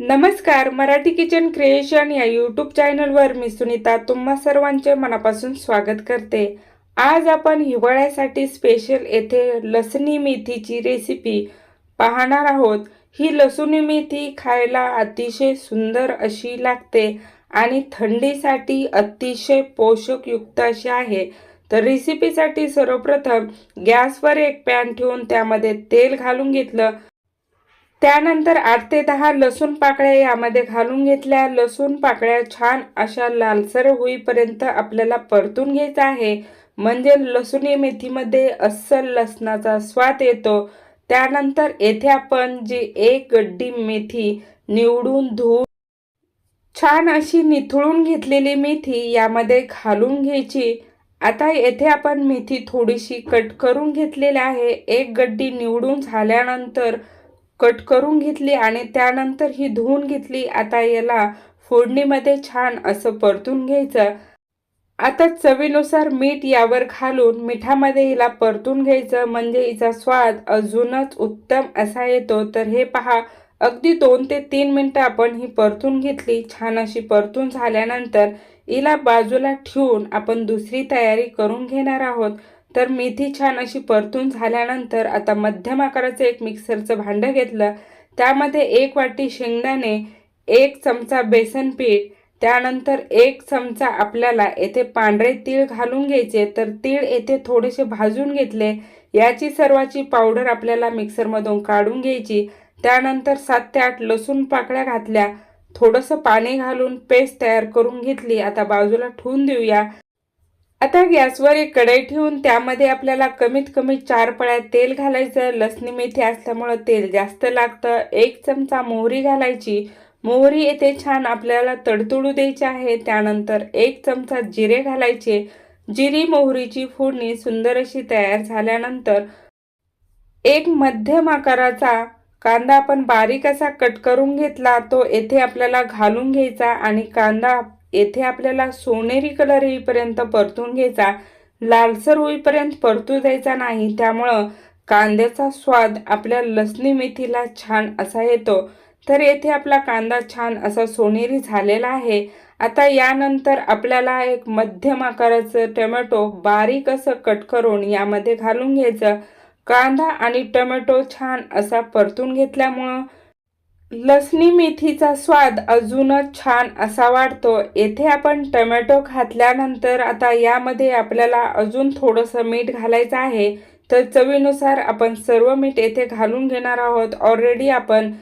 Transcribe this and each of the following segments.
नमस्कार Marathi kitchen creation या YouTube चॅनलवर मी सुनीता तुम्हा सर्वांचे मनापासून स्वागत करते. आज आपण हिवाळ्यासाठी स्पेशल येथे लसणी मेथीची रेसिपी पाहणार आहोत. ही लसुणी मेथी खायला अतिशय सुंदर अशी लागते आणि थंडीसाठी अतिशय पोषकयुक्त अशी आहे. तर रेसिपीसाठी सर्वप्रथम गॅसवर एक पॅन ठेवून त्यामध्ये तेल घालून घेतलं. त्यानंतर आठ ते दहा लसूण पाकळ्या यामध्ये घालून घेतल्या. लसूण पाकळ्या छान अशा लालसर होईपर्यंत आपल्याला परतून घ्यायचा आहे. म्हणजे लसुणी मेथीमध्ये अस्सल लसणाचा स्वाद येतो. त्यानंतर येथे आपण जी एक गड्डी मेथी निवडून धुवून छान अशी निथळून घेतलेली मेथी यामध्ये घालून घ्यायची. आता येथे आपण मेथी थोडीशी कट करून घेतलेली आहे. एक गड्डी निवडून झाल्यानंतर कट करून घेतली आणि त्यानंतर ही धुवून घेतली. आता याला फोडणीमध्ये छान असं परतून घ्यायचं. आता चवीनुसार मीठ यावर घालून मिठामध्ये हिला परतून घ्यायचं. म्हणजे हिचा स्वाद अजूनच उत्तम असा येतो. तर हे पहा अगदी दोन ते तीन मिनटं आपण ही परतून घेतली. छान अशी परतून झाल्यानंतर हिला बाजूला ठेवून आपण दुसरी तयारी करून घेणार आहोत. तर मेथी छान अशी परतून झाल्यानंतर आता मध्यम आकाराचं एक मिक्सरचं भांडं घेतलं. त्यामध्ये एक वाटी शेंगदाणे एक चमचा बेसन पीठ त्यानंतर एक चमचा आपल्याला येथे पांढरे तीळ घालून घ्यायचे. तर तीळ येथे थोडेसे भाजून घेतले. याची सर्वाची पावडर आपल्याला मिक्सरमधून काढून घ्यायची. त्यानंतर सात ते आठ लसूण पाकळ्या घातल्या. थोडंसं पाणी घालून पेस्ट तयार करून घेतली. आता बाजूला ठेवून देऊया. आता गॅसवर एक कढई ठेवून त्यामध्ये आपल्याला कमीत कमी चार पळ्या तेल घालायचं. लसणी मेथी असल्यामुळं तेल जास्त लागतं. एक चमचा मोहरी घालायची. मोहरी येथे छान आपल्याला तडतडू द्यायची आहे. त्यानंतर एक चमचा जिरे घालायचे. जिरी मोहरीची फोडणी सुंदर अशी तयार झाल्यानंतर एक मध्यम आकाराचा कांदा आपण बारीक असा कट करून घेतला. तो येथे आपल्याला घालून घ्यायचा आणि कांदा येथे आपल्याला सोनेरी कलर येईपर्यंत परतून घ्यायचा लालसर होईपर्यंत परतू द्यायचा नाही त्यामुळं कांद्याचा स्वाद आपल्या लसणी मेथीला छान असा येतो. तर येथे आपला कांदा छान असा सोनेरी झालेला आहे. आता यानंतर आपल्याला एक मध्यम आकाराचं टोमॅटो बारीक असं कट करून यामध्ये घालून घ्यायचं. कांदा आणि टोमॅटो छान असा परतून घेतल्यामुळं लसणी मेथीचा स्वाद अजूनच छान असा वाढतो. येथे आपण टोमॅटो घातल्यानंतर आता यामध्ये आपल्याला अजून थोडंसं मीठ घालायचं आहे. तर चवीनुसार आपण सर्व मीठ येथे घालून घेणार आहोत. ऑलरेडी आपण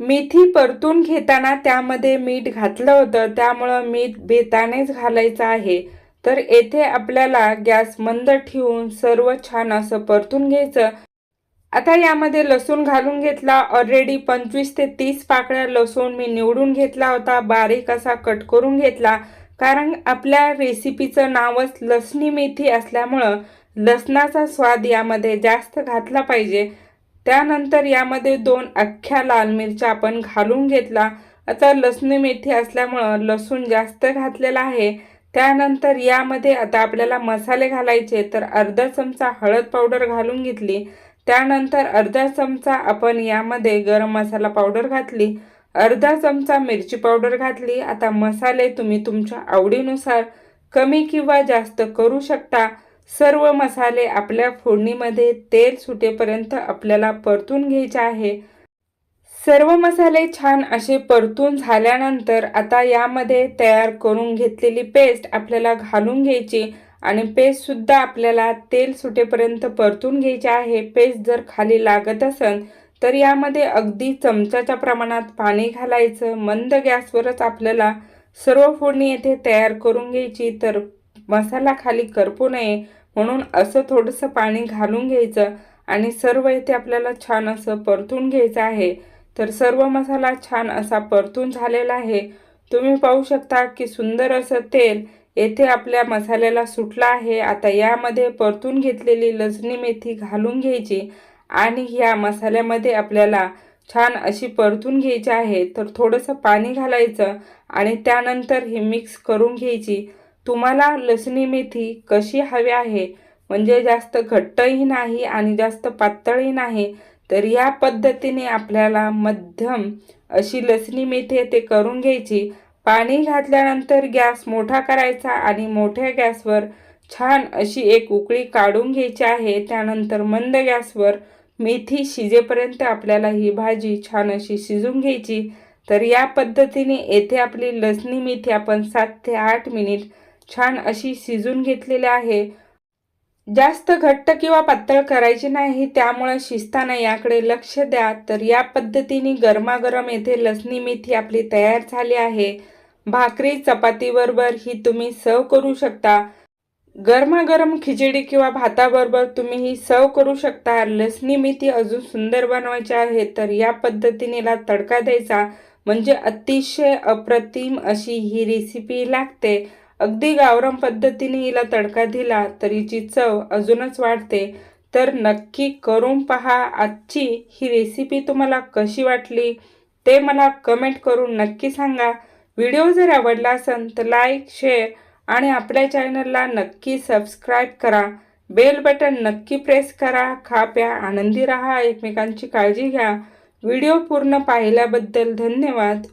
मेथी परतून घेताना त्यामध्ये मीठ घातलं होतं. त्यामुळं मीठ बेतानेच घालायचं आहे. तर येथे आपल्याला गॅस मंद ठेवून सर्व छान असं परतून घ्यायचं. आता यामध्ये लसूण घालून घेतला. ऑलरेडी पंचवीस ते तीस पाकळ्या लसूण मी निवडून घेतला होता. बारीक असा कट करून घेतला. कारण आपल्या रेसिपीचं नावच लसणी मेथी असल्यामुळं लसणाचा स्वाद यामध्ये जास्त घातला पाहिजे. त्यानंतर यामध्ये दोन अख्ख्या लाल मिरच्या आपण घालून घेतला. आता लसणी मेथी असल्यामुळं लसूण जास्त घातलेला आहे. त्यानंतर यामध्ये आता आपल्याला मसाले घालायचे. तर अर्धा चमचा हळद पावडर घालून घेतली. त्यानंतर अर्धा चमचा आपण यामध्ये गरम मसाला पावडर घातली. अर्धा चमचा मिरची पावडर घातली. आता मसाले तुम्ही तुमच्या आवडीनुसार कमी किंवा जास्त करू शकता. सर्व मसाले आपल्या फोडणीमध्ये तेल सुटेपर्यंत आपल्याला परतून घ्यायचे आहे. सर्व मसाले छान असे परतून झाल्यानंतर आता यामध्ये तयार करून घेतलेली पेस्ट आपल्याला घालून घ्यायची. आणि पेस्टसुद्धा आपल्याला तेल सुटेपर्यंत परतून घ्यायचे आहे. पेस्ट जर खाली लागत असेल तर यामध्ये अगदी चमचाच्या प्रमाणात पाणी घालायचं. मंद गॅसवरच आपल्याला सर्व फोडणी येथे तयार करून घ्यायची. तर मसाला खाली करपू नये म्हणून असं थोडंसं पाणी घालून घ्यायचं आणि सर्व येथे आपल्याला छान असं परतून घ्यायचं आहे. तर सर्व मसाला छान असा परतून झालेला आहे. तुम्ही पाहू शकता की सुंदर असं तेल येथे आपल्या मसाल्याला सुटला आहे. आता यामध्ये परतून घेतलेली लसणी मेथी घालून घ्यायची आणि ह्या मसाल्यामध्ये आपल्याला छान अशी परतून घ्यायची आहे. तर थोडंसं पाणी घालायचं आणि त्यानंतर ही मिक्स करून घ्यायची. तुम्हाला लसणी मेथी कशी हवी आहे? म्हणजे जास्त घट्टही नाही आणि जास्त पातळही नाही. तर या पद्धतीने आपल्याला मध्यम अशी लसणी मेथी ते करून घ्यायची पाणी घातल्यानंतर गॅस मोठा करायचा आणि मोठ्या गॅसवर छान अशी एक उकळी काढून घ्यायची आहे. त्यानंतर मंद गॅसवर मेथी शिजेपर्यंत आपल्याला ही भाजी छान अशी शिजून घ्यायची. तर या पद्धतीने येथे आपली लसणी मेथी आपण सात ते आठ मिनिट छान अशी शिजून घेतलेली आहे. जास्त घट्ट किंवा पातळ करायची नाही त्यामुळं शिजताना याकडे लक्ष द्या. तर या पद्धतीने गरमागरम येथे लसणी मेथी आपली तयार झाली आहे. भाकरी चपातीबरोबर ही तुम्ही सर्व करू शकता. गरमागरम खिचडी किंवा भाताबरोबर तुम्ही ही सर्व करू शकता. लसणी मेथी अजून सुंदर बनवायची आहे तर या पद्धतीनेला तडका द्यायचा. म्हणजे अतिशय अप्रतिम अशी ही रेसिपी लागते. अगदी गावरम पद्धतीने हिला तडका दिला तर हिची चव अजूनच वाढते. तर नक्की करून पहा आजची ही रेसिपी तुम्हाला कशी वाटली ते मला कमेंट करून नक्की सांगा. व्हिडिओ जर आवडला असेल तर लाईक शेअर आणि आपल्या चॅनलला नक्की सबस्क्राईब करा. बेल बटन नक्की प्रेस करा. खा प्या आनंदी राहा. एकमेकांची काळजी घ्या. व्हिडिओ पूर्ण पाहिल्याबद्दल धन्यवाद.